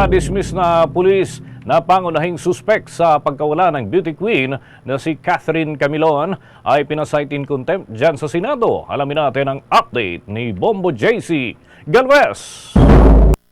na-dismiss na pulis na pangunahing suspect sa pagkawala ng beauty queen na si Catherine Camilon ay pinasight in contempt dyan sa Senado. Alamin natin ang update ni Bombo JC Galvez.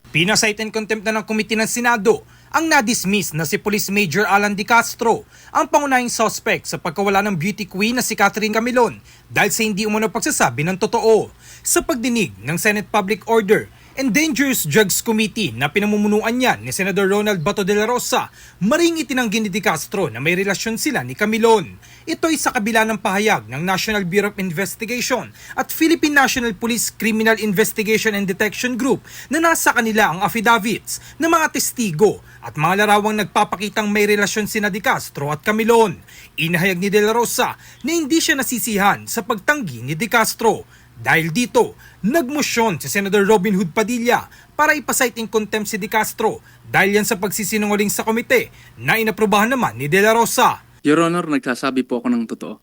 Pinasight in contempt na ng komite ng Senado ang na-dismiss na si Police Major Alan Di Castro, ang pangunahing suspect sa pagkawala ng beauty queen na si Catherine Camilon dahil sa hindi umano pagsasabi ng totoo. Sa pagdinig ng Senate Public Order and Dangerous Drugs Committee na pinamumunuan niya ni Senador Ronald Bato de la Rosa, maring itinanggi ni Di Castro na may relasyon sila ni Camilon. Ito'y sa kabila ng pahayag ng National Bureau of Investigation at Philippine National Police Criminal Investigation and Detection Group na nasa kanila ang affidavits ng mga testigo at mga larawang nagpapakitang may relasyon sina Di Castro at Camilon. Inahayag ni De La Rosa na hindi siya nasisihan sa pagtanggi ni Di Castro. Dahil dito, nagmosyon si Senator Robin Hood Padilla para ipasight in contempt si Di Castro dahil yan sa pagsisinungaling sa komite na inaprubahan naman ni De La Rosa. Your Honor, nagsasabi po ako ng totoo.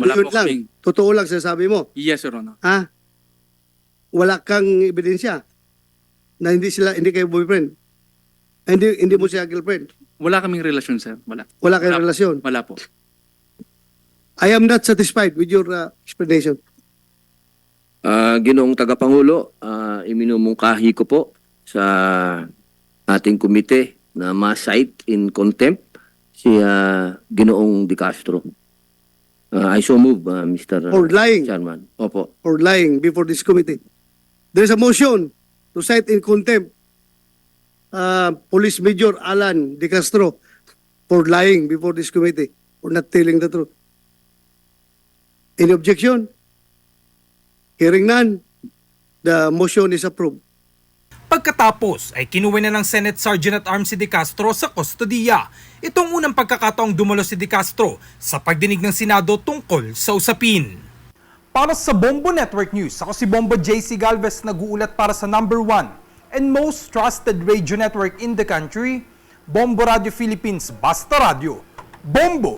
Wala Yun po lang. kaming... Totoo lang sinasabi mo. Yes, Your Honor. Ha? Wala kang ebidensya na hindi sila hindi kayo boyfriend. Hindi hindi mo siya girlfriend. Wala kaming relasyon, sir. Wala. Wala kayong Wala. relasyon. Wala po. I am not satisfied with your uh, explanation. Ah, Ginoong Tagapangulo, ah, iminumungkahi ko po sa ating komite na ma-cite in contempt si ah, Ginoong Di Castro. Ah, I so move, ah, Mr. For lying. Chairman. Opo. or lying before this committee. There is a motion to cite in contempt uh, Police Major Alan De Castro for lying before this committee for not telling the truth. Any objection? Hearing none, the motion is approved. Pagkatapos ay kinuha na ng Senate Sergeant at Arms si De Castro sa kustodiya. Itong unang pagkakataong dumalo si De Castro sa pagdinig ng Senado tungkol sa usapin. Para sa Bombo Network News, ako si Bombo JC Galvez nag-uulat para sa number one and most trusted radio network in the country, Bombo Radio Philippines, Basta Radio. Bombo!